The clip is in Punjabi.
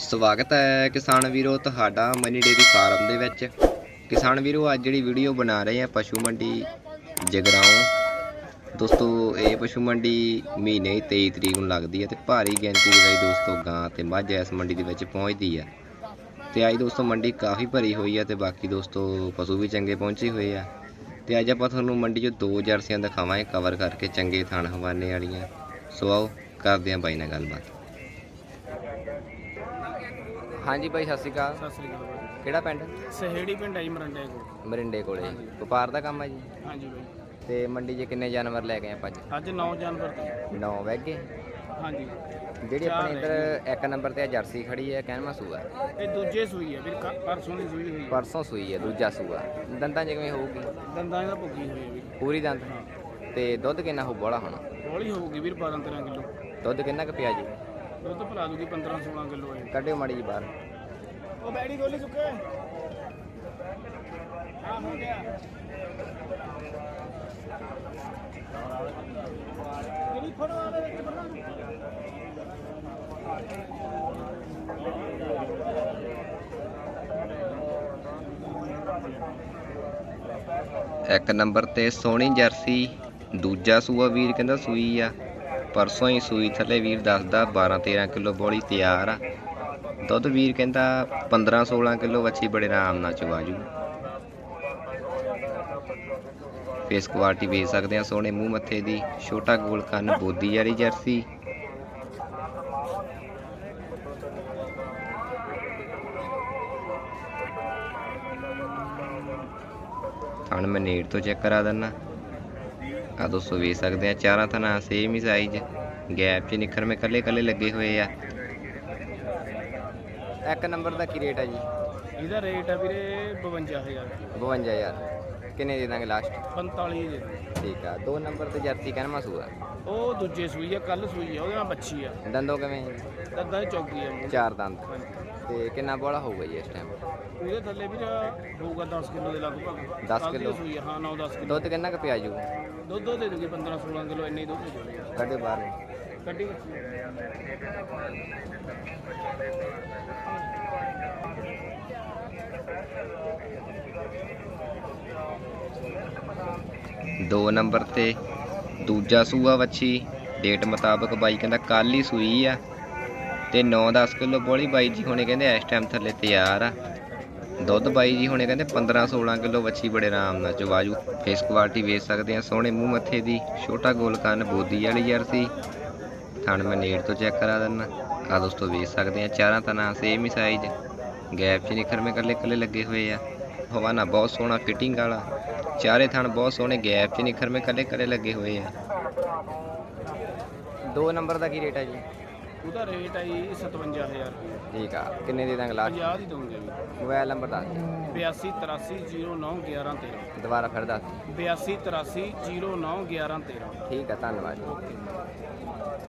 ਸਵਾਗਤ ਹੈ ਕਿਸਾਨ ਵੀਰੋ ਤੁਹਾਡਾ ਮਨੀ ਡੇਰੀ ਫਾਰਮ ਦੇ ਵਿੱਚ। ਕਿਸਾਨ ਵੀਰੋ, ਅੱਜ ਜਿਹੜੀ ਵੀਡੀਓ ਬਣਾ ਰਹੇ ਆ ਪਸ਼ੂ ਮੰਡੀ ਜਗਰਾਉਂ। ਦੋਸਤੋ, ਇਹ ਪਸ਼ੂ ਮੰਡੀ ਮਹੀਨੇ ਦੀ 23 ਤਰੀਕ ਨੂੰ ਲੱਗਦੀ ਹੈ ਤੇ ਭਾਰੀ ਗਿਣਤੀ ਦੇ ਵਿੱਚ ਦੋਸਤੋ ਗਾਂ ਤੇ ਮੱਝ ਇਸ ਮੰਡੀ ਦੇ ਵਿੱਚ ਪਹੁੰਚਦੀ ਹੈ। ਤੇ ਅੱਜ ਦੋਸਤੋ ਮੰਡੀ ਕਾਫੀ ਭਰੀ ਹੋਈ ਹੈ ਤੇ ਬਾਕੀ ਦੋਸਤੋ ਪਸ਼ੂ ਵੀ ਚੰਗੇ ਪਹੁੰਚੇ ਹੋਏ ਆ। ਤੇ ਅੱਜ ਆਪਾਂ ਤੁਹਾਨੂੰ ਮੰਡੀ 'ਚ ਦੋ ਜਰਸੀਆਂ ਦਿਖਾਵਾਂਗੇ ਕਵਰ ਕਰਕੇ ਚੰਗੇ ਥਾਣ ਹਵਾਨੇ ਵਾਲੀਆਂ। ਸੋ ਆਓ, ਕਰਦੇ ਆਂ ਬਾਈ ਨਾਲ ਗੱਲਬਾਤ। ਹਾਂਜੀ ਬਾਈ ਸਤਿ ਸ਼੍ਰੀ ਅਕਾਲ। ਸਤਿ ਸ੍ਰੀ ਅਕਾਲ ਬਾਈ। ਕਿਹੜਾ ਪਿੰਡ? ਸਹੇੜੀ ਪਿੰਡ ਹੈ ਜੀ ਮਰੰਡੇ ਕੋਲ। ਮਰਿੰਡੇ ਕੋਲੇ। ਵਪਾਰ ਦਾ ਕੰਮ ਹੈ ਜੀ? ਹਾਂਜੀ ਬਾਈ ਤੇ ਮੰਡੀ 'ਚ ਕਿੰਨੇ ਜਾਨਵਰ ਲੈ ਗਏ ਆਪਾਂ ਅੱਜ? ਅੱਜ 9 ਜਾਨਵਰ ਤੇ। 9 ਵੈਗੇ? ਹਾਂਜੀ। ਜਿਹੜੀ ਚਾਰ ਆਪਣੇ ਇੱਧਰ ਇੱਕ ਨੰਬਰ ਤੇ ਆ ਜਰਸੀ ਖੜੀ ਹੈ ਕਹਿਣ ਸੂਆ ਇਹ ਦੂਜੇ ਸੂਈ ਹੈ ਵੀਰ ਕ- ਪਰਸੋਂ ਦੀ ਸੂਈ ਹੋਈ ਹੈ। ਪਰਸੋਂ ਸੂਈ ਹੈ ਦੂਜਾ ਸੂਆ। ਦੰਦਾਂ 'ਚ ਕਿਵੇਂ ਹੋਊਗੀ? ਦੰਦਾਂ ਦਾ ਭੁੱਗੀ ਹੋਈ ਹੈ ਵੀਰ। ਪੂਰੀ ਦੰਦ? ਤੇ ਦੁੱਧ ਕਿੰਨਾ ਹੋਊ ਬੋਲਾ ਹੁਣ? ਹੌਲੀ ਹੋਊਗੀ ਵੀਰ 12 13 ਕਿਲੋ। ਦੁੱਧ ਕਿੰਨਾ ਕੁ ਪਿਆ ਜੀ? ਦੁੱਧ ਭਲਾ ਦੂਗੀ 15 16 ਕਿਲੋ ਹੈ ਕੱਢਿਓ ਮਾੜੀ ਜੀ ਬਾਹਰ। ਉਹ ਬੈੜੀ ਗੋਲੀ ਚੁੱਕੇ ਆ ਹੋ ਗਿਆ। ਜਿਹੜੀ ਫੜੋ ਆਲੇ ਵਿੱਚ ਫੜੋ ਇੱਕ ਨੰਬਰ ਤੇ ਸੋਹਣੀ ਜਰਸੀ ਦੂਜਾ ਸੂਆ ਵੀਰ ਕਹਿੰਦਾ ਸੂਈ ਆ। ਪਰਸੋਂ ਹੀ ਸੂਈ ਥੱਲੇ ਵੀਰ ਦੱਸਦਾ 12 13 ਕਿਲੋ ਬੋਲੀ ਤਿਆਰ ਆ। ਦੁੱਧ ਵੀਰ ਕਹਿੰਦਾ 15 16 ਕਿਲੋ ਵੱਛੀ ਬੜੇ ਆਰਾਮ ਨਾਲ ਚਵਾ ਜੂ। ਫੇਸ ਕੁਆਲਿਟੀ ਵੇਚ ਸਕਦੇ ਆ ਸੋਹਣੇ ਮੂੰਹ ਮੱਥੇ ਦੀ, ਛੋਟਾ ਗੋਲ ਕੰਨ, ਬੋਦੀ ਵਾਲੀ ਜਰਸੀ। ਥਣ ਮੈਂ ਨੇੜ ਤੋਂ ਚੈੱਕ ਕਰਾ ਦਿੰਨਾ। ਆ ਦੋਸਤੋ ਵੇਖ ਸਕਦੇ ਆ ਚਾਰਾਂ ਥਣਾ ਸੇਮ ਹੀ ਸਾਈਜ਼ ਗੈਪ 'ਚ ਨਿਖਰ ਮੇ ਕੱਲੇ ਕੱਲੇ ਲੱਗੇ ਹੋਏ ਆ। ਇੱਕ ਨੰਬਰ ਦਾ ਕੀ ਰੇਟ ਆ ਜੀ? ਇਹਦਾ ਰੇਟ ਆ ਵੀਰੇ 52000 52000 ਕਿੰਨੇ ਦੇ ਦਾਂਗੇ ਲਾਸਟ 45 ਦੇ। ਠੀਕ ਆ ਦੋ ਨੰਬਰ ਤੇ ਜਰਸੀ ਕਹਿਣਾ ਸੂਆ। ਉਹ ਦੂਜੇ ਸੂਈ ਆ ਕੱਲ ਸੂਈ ਆ ਉਹਦੇ ਨਾਲ ਬੱਚੀ ਆ। ਦੰਦੋ ਕਿਵੇਂ? ਦੱਦਾ ਚੌਕੀ ਆ ਮੂੰਹ। ਚਾਰ ਦੰਦ। ਹਾਂਜੀ। ਤੇ ਕਿੰਨਾ ਬੋਲਾ ਹੋਊਗਾ ਜੀ ਇਸ ਟਾਈਮ ਇਹਦੇ ਥੱਲੇ ਵੀਰ ਹੋਊਗਾ 10 ਕਿਲੋ ਦੇ ਲਗਭਗ। 10 ਕੱਲ੍ਹ ਦੀ ਕਿਲੋ? ਸੂਈ ਆ, ਹਾਂ 9 10 ਕਿਲੋ। ਦੁੱਧ ਕਿੰਨਾ ਕੁ ਪਿਆ ਜੂ? ਦੁੱਧ ਉਹ ਦੇ ਦੂਗੀ 15 16 ਕਿਲੋ ਇੰਨੇ ਹੀ ਦੁੱਧ ਦੇ ਦੂਗੀ। ਕੱਢੇ ਬਾਹਰ। ਨੂੰ। ਕੱਢੀ ਦੋ ਨੰਬਰ ਤੇ। ਦੂਜਾ ਸੂਆ ਵੱਛੀ। ਡੇਟ ਮੁਤਾਬਕ ਬਾਈ ਕਹਿੰਦਾ ਕੱਲ ਹੀ ਸੂਈ ਆ। ਤੇ 9-10 ਕਿਲੋ ਬੋਲੀ ਬਾਈ ਜੀ ਹੁਣੇ ਕਹਿੰਦੇ ਇਸ ਟਾਈਮ ਥੱਲੇ ਤਿਆਰ ਆ। ਦੁੱਧ ਬਾਈ ਜੀ ਹੁਣੇ ਕਹਿੰਦੇ 15-16 ਕਿਲੋ ਵੱਛੀ ਬੜੇ ਆਰਾਮ ਨਾਲ ਚਵਾਜੂ ਫੇਸ ਕੁਆਲਿਟੀ ਵੇਚ ਸਕਦੇ ਆ ਸੋਹਣੇ ਮੂੰਹ ਮੱਥੇ ਦੀ। ਛੋਟਾ ਗੋਲ ਕੰਨ ਬੋਦੀ ਵਾਲੀ ਜਰਸੀ ਥਣ ਮੈਂ ਨੇੜ ਤੋਂ ਚੈੱਕ ਕਰਾ ਦਿੰਨਾ। ਆ ਦੋਸਤੋ ਵੇਚ ਸਕਦੇ ਆ। ਚਾਰਾਂ ਤਨਾ ਸੇਮ ਹੀ ਸਾਈਜ਼ ਗੈਪ 'ਚ ਨਿਖਰ ਮੇ ਕੱਲੇ ਕੱਲੇ ਲੱਗੇ ਹੋਏ ਆ। ਹਵਾਨਾ ਬਹੁਤ ਸੋਹਣਾ ਫਿਟਿੰਗ ਵਾਲਾ। ਚਾਰੇ ਥਣ ਬਹੁਤ ਸੋਹਣੇ ਗੈਪ 'ਚ ਨਿਖਰ ਮੇ ਕੱਲੇ ਕੱਲੇ ਲੱਗੇ ਹੋਏ ਆ। ਦੋ ਨੰਬਰ ਦਾ ਕੀ ਰੇਟ ਹੈ ਜੀ? ਉਹਦਾ ਰੇਟ ਹੈ ਜੀ 57000 ਠੀਕ ਆ ਕਿੰਨੇ ਦੇ ਦਾਂਗੇ ਲਾਸਟ? 50 ਦੀ ਦਊਂਗੇ ਵੀ ਮੋਬਾਈਲ ਨੰਬਰ ਦੱਸ ਦਿਓ। 82 83 09 11 13 ਦੁਬਾਰਾ ਫਿਰ ਦੱਸ ਦਿਓ। 82 83 09 11 13 ਠੀਕ ਆ ਧੰਨਵਾਦ